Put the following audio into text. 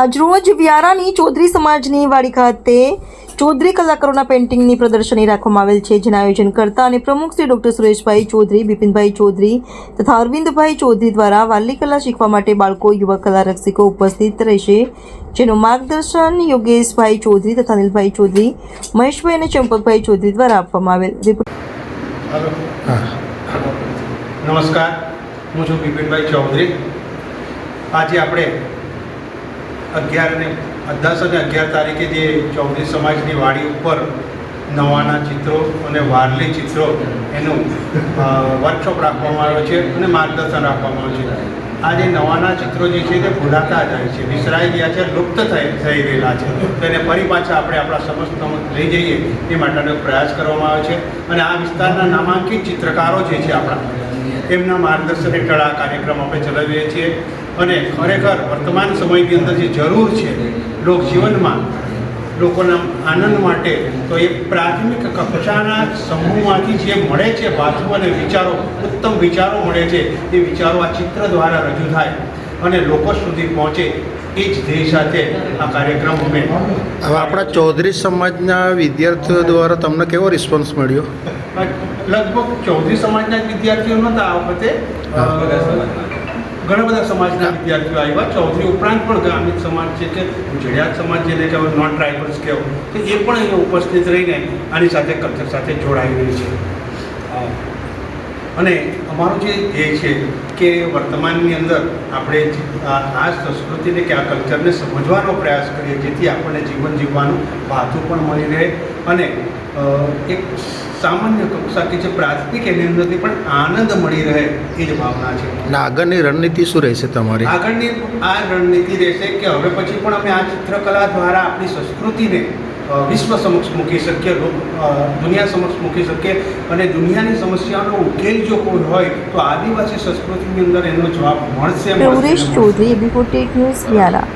આજરોજ વ્યારાની ચૌધરી સમાજની વાડી ખાતે ચૌધરી કલાકારોના પેઇન્ટિંગની પ્રદર્શની રાખવામાં આવેલ છે જેના આયોજન કરતા અને પ્રમુખ શ્રી ડોક્ટર સુરેશભાઈ ચૌધરી બિપિનભાઈ ચૌધરી તથા અરવિંદભાઈ ચૌધરી દ્વારા વાલી કલા શીખવા માટે બાળકો યુવા કલા રક્ષિકો ઉપસ્થિત રહેશે જેનું માર્ગદર્શન યોગેશભાઈ ચૌધરી તથા અનિલભાઈ ચૌધરી મહેશભાઈ અને ચંપકભાઈ ચૌધરી દ્વારા આપવામાં આવેલ. રિપોર્ટ નમસ્કાર. હું છું બિપિનભાઈ ચૌધરી. આજે આપણે અગિયાર ને દસ અને અગિયાર તારીખે જે ચૌધરી સમાજની વાડી ઉપર નવાના ચિત્રો અને વારલી ચિત્રો એનું વર્કશોપ રાખવામાં આવ્યો છે અને માર્ગદર્શન રાખવામાં આવ્યું છે. આ જે નવાના ચિત્રો જે છે તે ભૂલાતા જાય છે, વિસરાઈ ગયા છે, લુપ્ત થઈ થઈ ગયેલા છે. તો એને ફરી પાછા આપણે આપણા સમસ્ત લઈ જઈએ એ માટેનો પ્રયાસ કરવામાં આવ્યો છે. અને આ વિસ્તારના નામાંકિત ચિત્રકારો જે છે આપણા, એમના માર્ગદર્શન હેઠળ આ કાર્યક્રમ આપણે ચલાવીએ છીએ. અને ખરેખર વર્તમાન સમયની અંદર જે જરૂર છે લોકજીવનમાં લોકોના આનંદ માટે તો એ પ્રાથમિક કક્ષાના સમૂહમાંથી જે મળે છે વાતો અને વિચારો ઉત્તમ વિચારો મળે છે એ વિચારો આ ચિત્ર દ્વારા રજૂ થાય અને લોકો સુધી પહોંચે એ જ ધ્યેય સાથે આ કાર્યક્રમ અમે હવે આપણા ચૌધરી સમાજના વિદ્યાર્થીઓ દ્વારા તમને કેવો રિસ્પોન્સ મળ્યો? લગભગ ચૌધરી સમાજના વિદ્યાર્થીઓ નહોતા આ વખતે. ઘણા બધા સમાજના વિદ્યાર્થીઓ આવ્યા. ચૌધરી ઉપરાંત પણ ગ્રામીણ સમાજ છે કે જડિયાત સમાજ જેને કહેવાય નોન ટ્રાઇબલ્સ કહેવું તો એ પણ અહીંયા ઉપસ્થિત રહીને આની સાથે કલ્ચર સાથે જોડાઈ રહી છે. અને અમારો જે ધ્યેય છે કે વર્તમાનની અંદર આપણે આ સંસ્કૃતિને કે આ કલ્ચરને સમજવાનો પ્રયાસ કરીએ જેથી આપણને જીવન જીવવાનું ભાથું પણ મળી રહે અને એક સામાન્ય કક્ષા કે જે પ્રાથમિક એની અંદરથી પણ આનંદ મળી રહે એ જ ભાવના છે. અને આગળની રણનીતિ શું રહેશે તમારી? આગળની આ રણનીતિ રહેશે કે હવે પછી પણ અમે આ ચિત્રકલા દ્વારા આપણી સંસ્કૃતિને વિશ્વ સમક્ષ મૂકી શકીએ દુનિયા સમક્ષ મૂકી શકીએ અને દુનિયાની સમસ્યાનો ઉકેલ જો કોઈ હોય તો આદિવાસી સંસ્કૃતિની અંદર એનો જવાબ મળશે મળશે ને પ્રવરેશ મળશે. Chaudhary before tech news Vyara